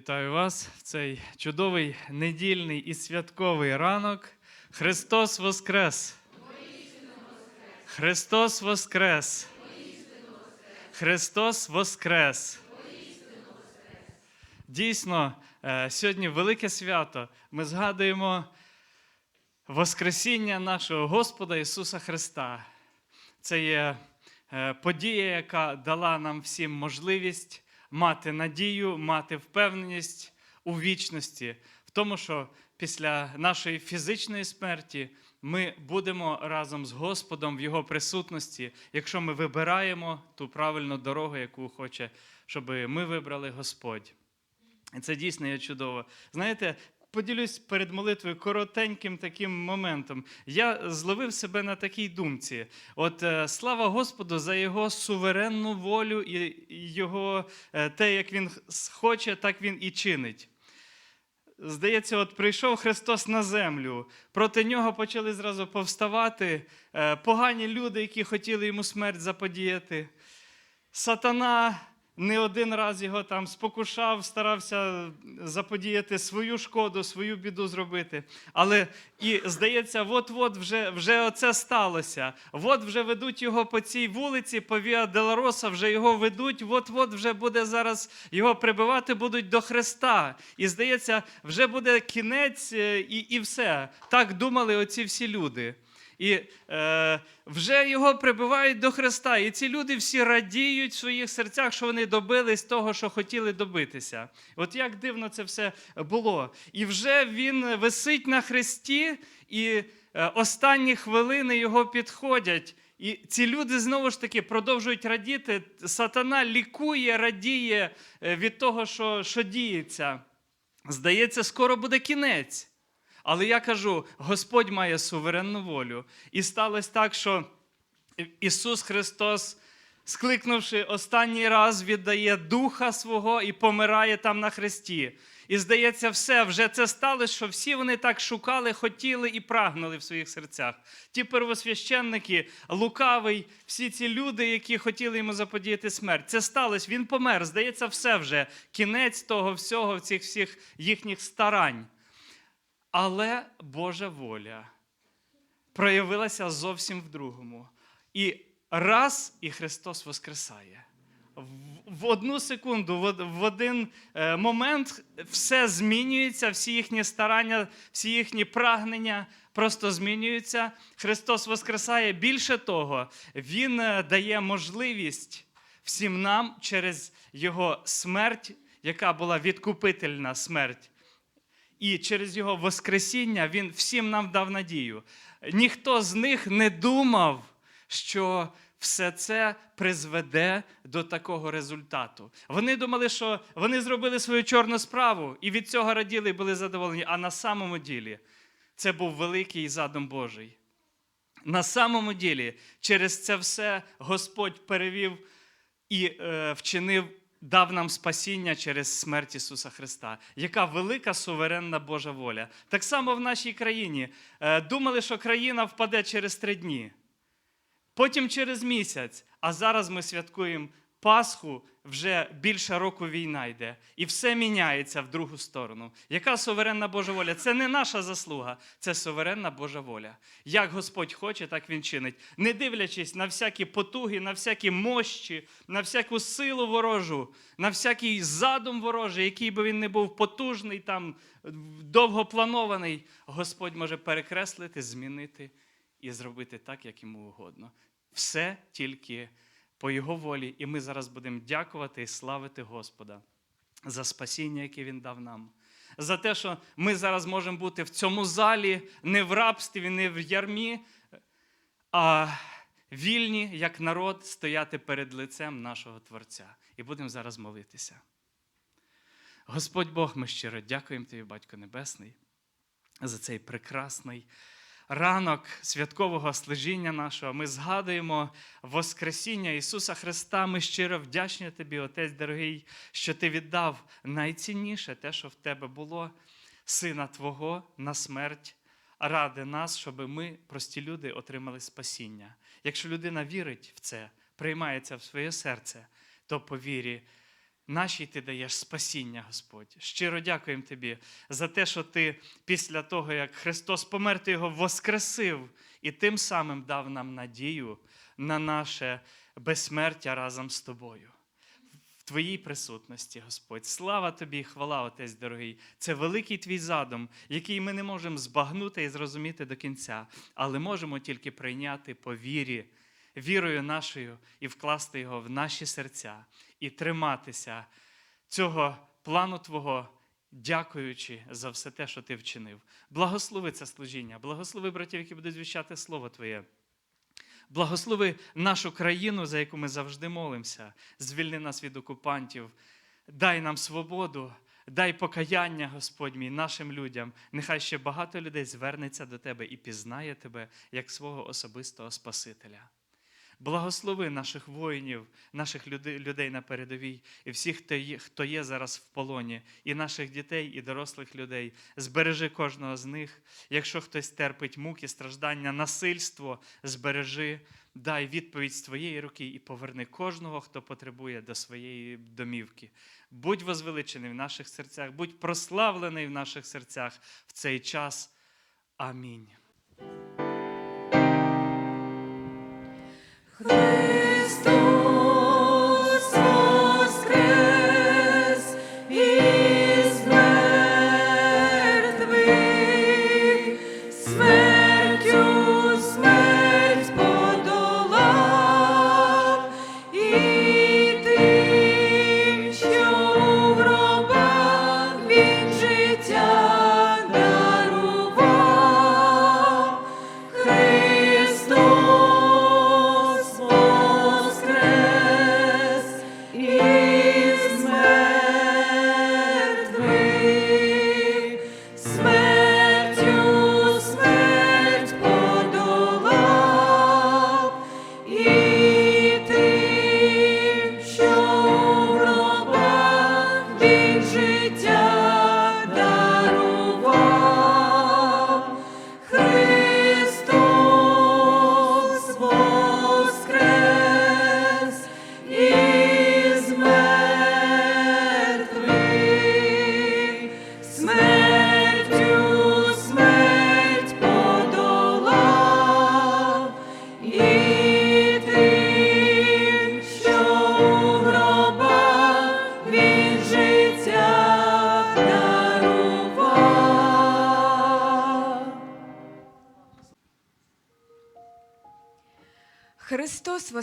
Вітаю вас в цей чудовий недільний і святковий ранок. Христос Воскрес! Христос Воскрес! Христос Воскрес! Дійсно, е, сьогодні велике свято. Ми згадуємо Воскресіння нашого Господа Ісуса Христа. Це є е, подія, яка дала нам всім можливість мати надію, мати впевненість у вічності, в тому, що після нашої фізичної смерті ми будемо разом з Господом в Його присутності, якщо ми вибираємо ту правильну дорогу, яку хоче, щоб ми вибрали Господь. І це дійсно є чудово. Знаєте, поділюсь перед молитвою коротеньким таким моментом. Я зловив себе на такій думці. От е, слава Господу за його суверенну волю і його е, те, як він хоче, так він і чинить. Здається, от прийшов Христос на землю. Проти нього почали зразу повставати е, погані люди, які хотіли йому смерть заподіяти. Сатана не один раз його там спокушав, старався заподіяти свою шкоду, свою біду зробити. Але і здається, от-от вже, вже оце сталося. От вже ведуть його по цій вулиці, по Віа Делароса, вже його ведуть, от-от вже буде зараз його прибивати будуть до Христа. І здається, вже буде кінець е, і, і все. Так думали оці всі люди. І е, вже його прибивають до Христа. І ці люди всі радіють в своїх серцях, що вони добились того, що хотіли добитися. От як дивно це все було. І вже він висить на хресті, і е, останні хвилини його підходять. І ці люди знову ж таки продовжують радіти. Сатана лікує, радіє е, від того, що, що діється. Здається, скоро буде кінець. Але я кажу, Господь має суверенну волю. І сталося так, що Ісус Христос, скликнувши останній раз, віддає Духа свого і помирає там на хресті. І здається, все, вже це сталося, що всі вони так шукали, хотіли і прагнули в своїх серцях. Ті первосвященники, лукавий, всі ці люди, які хотіли йому заподіяти смерть. Це сталося, він помер. Здається, все вже. Кінець того всього, цих всіх їхніх старань. Але Божа воля проявилася зовсім в другому. І раз і Христос Воскресає. В одну секунду, в один е, момент все змінюється, всі їхні старання, всі їхні прагнення просто змінюються. Христос Воскресає. Більше того, Він е, дає можливість всім нам через Його смерть, яка була відкупительна смерть. І через його Воскресіння він всім нам дав надію. Ніхто з них не думав, що все це призведе до такого результату. Вони думали, що вони зробили свою чорну справу і від цього раділи і були задоволені. А на самому ділі це був великий задум Божий. На самому ділі, через це все Господь перевів і е, вчинив дав нам спасіння через смерть Ісуса Христа. Яка велика суверенна Божа воля. Так само в нашій країні Е, думали, що країна впаде через три дні, потім через місяць. А зараз ми святкуємо Пасху, вже більше року війна йде, і все міняється в другу сторону. Яка суверенна Божа воля? Це не наша заслуга, це суверенна Божа воля. Як Господь хоче, так Він чинить. Не дивлячись на всякі потуги, на всякі мощі, на всяку силу ворожу, на всякий задум ворожий, який би він не був потужний, там довгопланований, Господь може перекреслити, змінити і зробити так, як йому угодно. Все тільки по Його волі, і ми зараз будемо дякувати і славити Господа за спасіння, яке Він дав нам. За те, що ми зараз можемо бути в цьому залі не в рабстві, не в ярмі, а вільні, як народ, стояти перед лицем нашого Творця. І будемо зараз молитися. Господь Бог, ми щиро дякуємо Тобі, Батько Небесний, за цей прекрасний ранок святкового служіння нашого. Ми згадуємо Воскресіння Ісуса Христа. Ми щиро вдячні Тобі, Отець дорогий, що Ти віддав найцінніше те, що в Тебе було, Сина Твого на смерть. Ради нас, щоб ми, прості люди, отримали спасіння. Якщо людина вірить в це, приймається в своє серце, то по вірі нашій ти даєш спасіння, Господь. Щиро дякуємо Тобі за те, що Ти після того, як Христос помер, Ти його воскресив і тим самим дав нам надію на наше безсмертя разом з тобою. В Твоїй присутності, Господь. Слава Тобі, хвала, Отець дорогий. Це великий твій задум, який ми не можемо збагнути і зрозуміти до кінця, але можемо тільки прийняти по вірі, вірою нашою і вкласти його в наші серця і триматися цього плану Твого, дякуючи за все те, що Ти вчинив. Благослови це служіння, благослови братів, які будуть звіщати Слово Твоє. Благослови нашу країну, за яку ми завжди молимося. Звільни нас від окупантів, дай нам свободу, дай покаяння, Господь мій, нашим людям. Нехай ще багато людей звернеться до Тебе і пізнає Тебе як свого особистого Спасителя. Благослови наших воїнів, наших людей на передовій і всіх, хто є, зараз в полоні, і наших дітей, і дорослих людей. Збережи кожного з них. Якщо хтось терпить муки, страждання, насильство, збережи, дай відповідь з твоєї руки і поверни кожного, хто потребує до своєї домівки. Будь возвеличений в наших серцях, будь прославлений в наших серцях в цей час. Амінь. Христос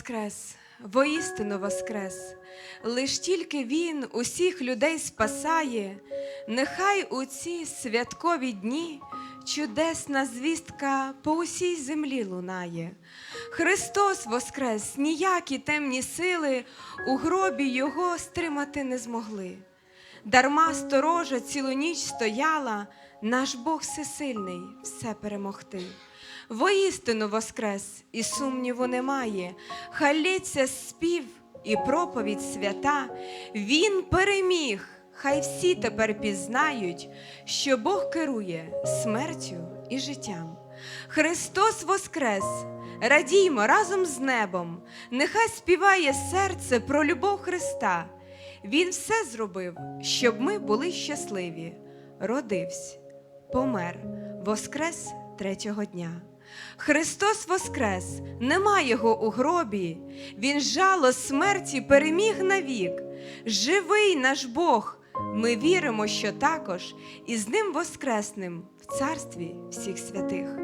Воскрес, воістину Воскрес, лиш тільки Він усіх людей спасає, нехай у ці святкові дні чудесна звістка по усій землі лунає. Христос Воскрес, ніякі темні сили у гробі Його стримати не змогли. Дарма сторожа цілу ніч стояла, наш Бог всесильний все перемогти. Воістину воскрес, і сумніву немає, хай лється спів і проповідь свята. Він переміг, хай всі тепер пізнають, що Бог керує смертю і життям. Христос воскрес, радіймо разом з небом, нехай співає серце про любов Христа. Він все зробив, щоб ми були щасливі. Родився, помер, воскрес третього дня. Христос воскрес, нема його у гробі, Він жало смерті переміг навік. Живий наш Бог, ми віримо, що також і з ним воскреснем в царстві всіх святих.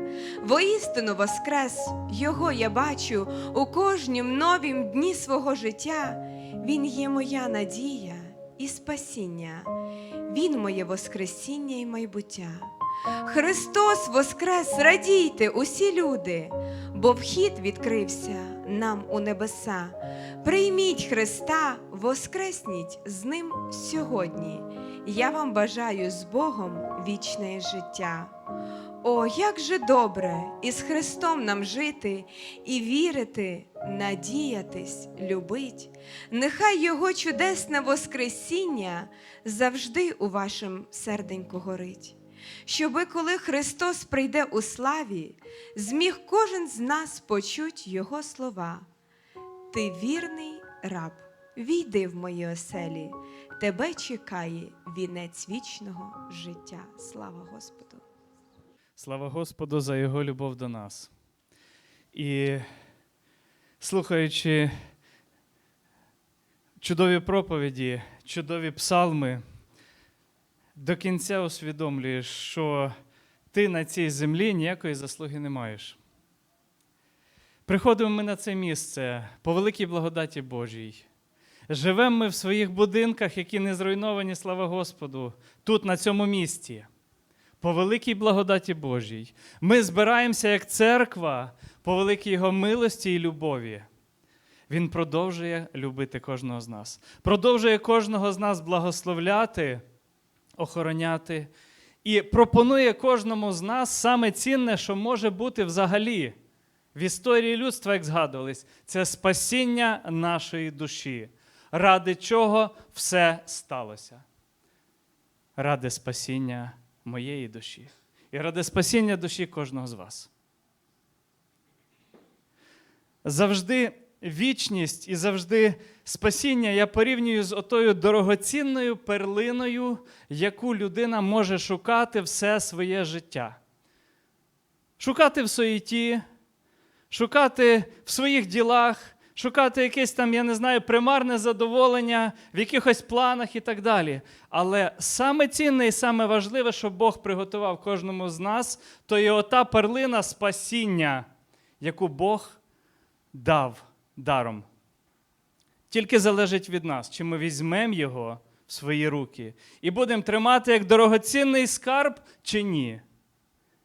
Воістину воскрес, Його я бачу у кожнім новім дні свого життя. Він є моя надія і спасіння, Він моє воскресіння і майбуття. Христос воскрес, радійте усі люди, бо вхід відкрився нам у небеса. Прийміть Христа, воскресніть з ним сьогодні. Я вам бажаю з Богом вічне життя. О, як же добре із Христом нам жити і вірити, надіятись, любить. Нехай Його чудесне Воскресіння завжди у вашому серденьку горить. Щоби, коли Христос прийде у славі, зміг кожен з нас почуть Його слова. Ти вірний раб війди в мої оселі, тебе чекає вінець вічного життя. Слава Господу! Слава Господу за Його любов до нас. І слухаючи чудові проповіді, чудові псалми, до кінця усвідомлюєш, що ти на цій землі ніякої заслуги не маєш. Приходимо ми на це місце по великій благодаті Божій. Живемо ми в своїх будинках, які не зруйновані, слава Господу, тут, на цьому місці по великій благодаті Божій. Ми збираємося як церква по великій Його милості і любові. Він продовжує любити кожного з нас, продовжує кожного з нас благословляти, охороняти і пропонує кожному з нас саме цінне, що може бути взагалі в історії людства, як згадувались, це спасіння нашої душі, ради чого все сталося. Ради спасіння моєї душі і ради спасіння душі кожного з вас. Завжди вічність і завжди спасіння я порівнюю з отою дорогоцінною перлиною, яку людина може шукати все своє життя. Шукати в суєті, шукати в своїх ділах, шукати якесь там, я не знаю, примарне задоволення в якихось планах і так далі. Але саме цінне і саме важливе, що Бог приготував кожному з нас, то є ота перлина спасіння, яку Бог дав даром. Тільки залежить від нас, чи ми візьмемо його в свої руки і будемо тримати як дорогоцінний скарб, чи ні.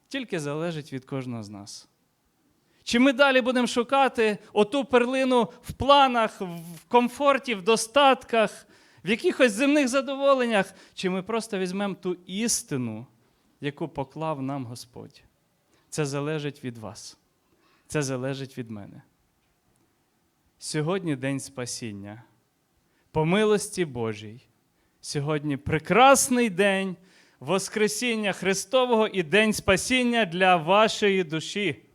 Тільки залежить від кожного з нас. Чи ми далі будемо шукати оту перлину в планах, в комфорті, в достатках, в якихось земних задоволеннях, чи ми просто візьмемо ту істину, яку поклав нам Господь? Це залежить від вас. Це залежить від мене. Сьогодні день спасіння. По милості Божій. Сьогодні прекрасний день Воскресіння Христового і День спасіння для вашої душі.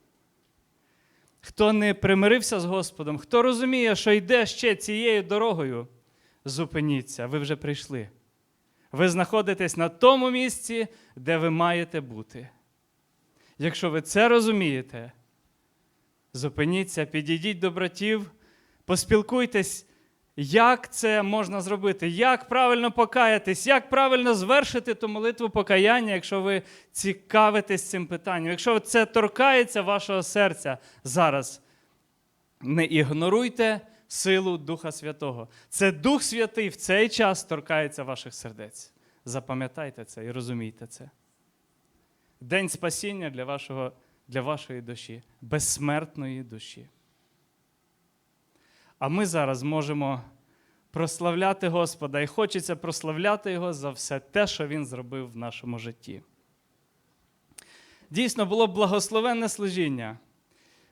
Хто не примирився з Господом, хто розуміє, що йде ще цією дорогою, зупиніться, ви вже прийшли. Ви знаходитесь на тому місці, де ви маєте бути. Якщо ви це розумієте, зупиніться, підійдіть до братів, поспілкуйтесь, як це можна зробити, як правильно покаятись, як правильно звершити ту молитву покаяння, якщо ви цікавитесь цим питанням, якщо це торкається вашого серця зараз, не ігноруйте силу Духа Святого. Це Дух Святий в цей час торкається ваших сердець. Запам'ятайте це і розумійте це. День спасіння для, вашого, для вашої душі, безсмертної душі. А ми зараз можемо прославляти Господа, і хочеться прославляти Його за все те, що Він зробив в нашому житті. Дійсно, було благословенне служіння.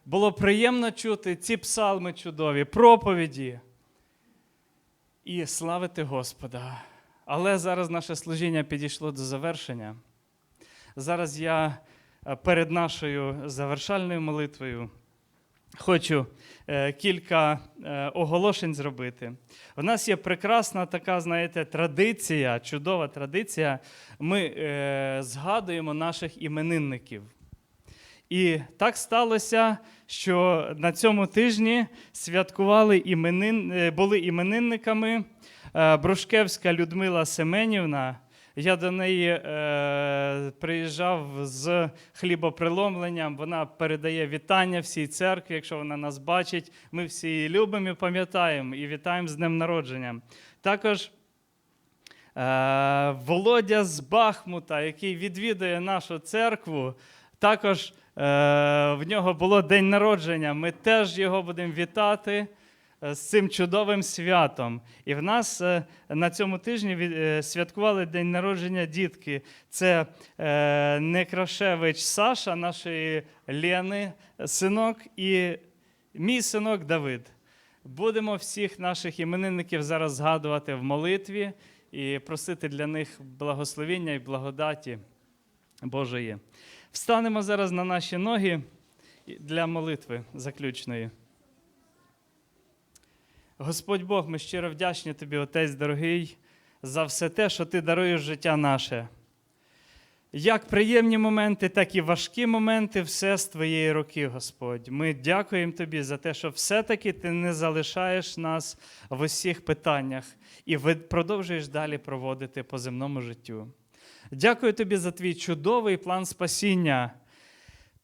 Було приємно чути ці псалми чудові, проповіді і славити Господа. Але зараз наше служіння підійшло до завершення. Зараз я е, перед нашою завершальною молитвою хочу е, кілька оголошень зробити. У нас є прекрасна така, знаєте, традиція, чудова традиція. Ми е, згадуємо наших іменинників. І так сталося, що на цьому тижні святкували іменин, е, були іменинниками е, Брушкевська Людмила Семенівна. Я до неї е, приїжджав з хлібоприломленням. Вона передає вітання всій церкві. Якщо вона нас бачить, ми всі її любимо і пам'ятаємо і вітаємо з днем народження. Також е, Володя з Бахмута, який відвідує нашу церкву, також е, в нього було день народження. Ми теж його будемо вітати з цим чудовим святом. І в нас е, на цьому тижні е, святкували день народження дітки. Це е, Некрашевич Саша, нашої Лени, синок, і мій синок Давид. Будемо всіх наших іменинників зараз згадувати в молитві і просити для них благословіння і благодаті Божої. Встанемо зараз на наші ноги для молитви заключної. Господь Бог, ми щиро вдячні тобі, Отець дорогий, за все те, що ти даруєш життя наше. Як приємні моменти, так і важкі моменти, все з твоєї руки, Господь. Ми дякуємо тобі за те, що все-таки ти не залишаєш нас в усіх питаннях і продовжуєш далі проводити по земному життю. Дякую тобі за твій чудовий план спасіння,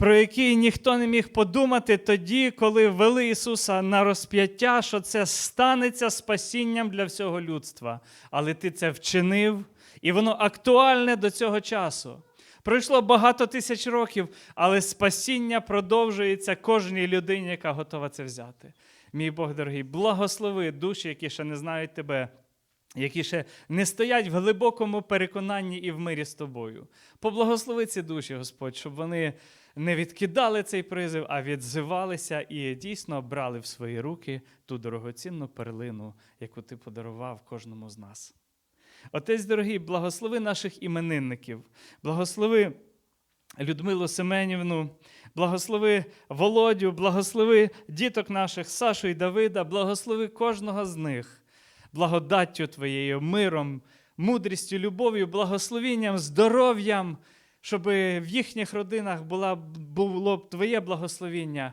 про який ніхто не міг подумати тоді, коли ввели Ісуса на розп'яття, що це станеться спасінням для всього людства. Але ти це вчинив, і воно актуальне до цього часу. Пройшло багато тисяч років, але спасіння продовжується кожній людині, яка готова це взяти. Мій Бог дорогий, благослови душі, які ще не знають тебе, які ще не стоять в глибокому переконанні і в мирі з тобою. Поблагослови ці душі, Господь, щоб вони не відкидали цей призив, а відзивалися і дійсно брали в свої руки ту дорогоцінну перлину, яку ти подарував кожному з нас. Отець дорогий, благослови наших іменинників, благослови Людмилу Семенівну, благослови Володю, благослови діток наших Сашу і Давида, благослови кожного з них благодаттю Твоєю, миром, мудрістю, любов'ю, благословінням, здоров'ям, щоб в їхніх родинах була, було б Твоє благословіння,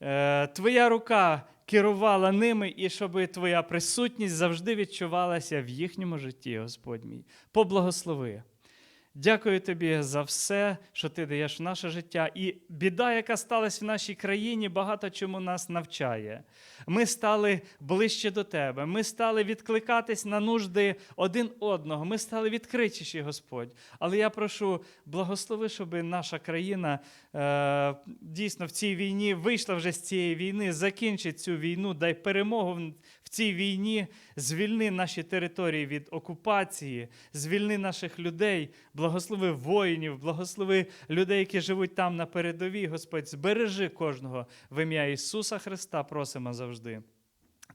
е, Твоя рука керувала ними, і щоб Твоя присутність завжди відчувалася в їхньому житті, Господь мій. Поблагослови. Дякую тобі за все, що ти даєш в наше життя. І біда, яка сталася в нашій країні, багато чому нас навчає. Ми стали ближче до тебе. Ми стали відкликатись на нужди один одного. Ми стали відкритіші, Господь. Але я прошу, благослови, щоб наша країна е, дійсно в цій війні вийшла вже з цієї війни, закінчить цю війну, дай перемогу цій війні, звільни наші території від окупації, звільни наших людей, благослови воїнів, благослови людей, які живуть там на передовій, Господь, збережи кожного в ім'я Ісуса Христа, просимо завжди.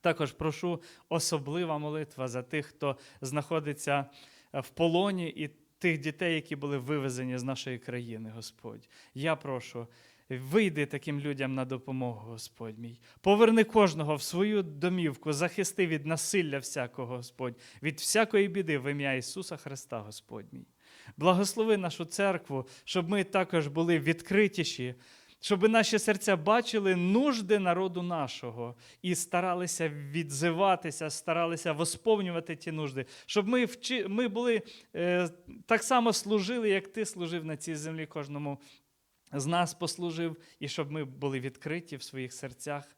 Також прошу особлива молитва за тих, хто знаходиться е, в полоні, і тих дітей, які були вивезені з нашої країни, Господь. Я прошу. Вийди таким людям на допомогу, Господь мій. Поверни кожного в свою домівку, захисти від насилля всякого, Господь, від всякої біди в ім'я Ісуса Христа, Господь мій. Благослови нашу церкву, щоб ми також були відкритіші, щоб наші серця бачили нужди народу нашого і старалися відзиватися, старалися восповнювати ті нужди, щоб ми, вчи, ми були е, так само служили, як ти служив на цій землі кожному з нас послужив, і щоб ми були відкриті в своїх серцях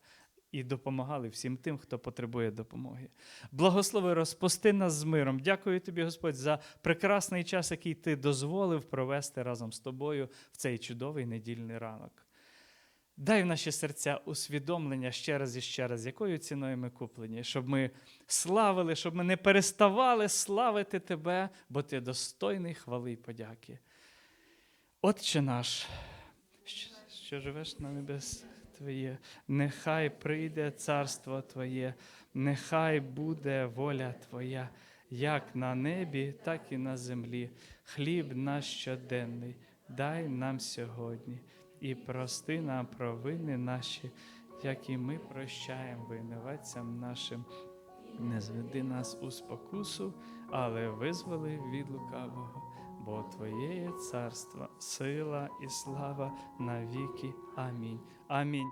і допомагали всім тим, хто потребує допомоги. Благослови, розпусти нас з миром. Дякую тобі, Господь, за прекрасний час, який ти дозволив провести разом з тобою в цей чудовий недільний ранок. Дай в наші серця усвідомлення ще раз і ще раз, якою ціною ми куплені, щоб ми славили, щоб ми не переставали славити Тебе, бо Ти достойний хвали й подяки. Отче наш, що, що живеш на небес Твоє, нехай прийде царство Твоє, нехай буде воля Твоя, як на небі, так і на землі. Хліб наш щоденний, дай нам сьогодні і прости нам провини наші, як і ми прощаємо винуватцям нашим. Не зведи нас у спокусу, але визволи від лукавого. Бо Твоє є царство, сила і слава навіки. Амінь. Амінь.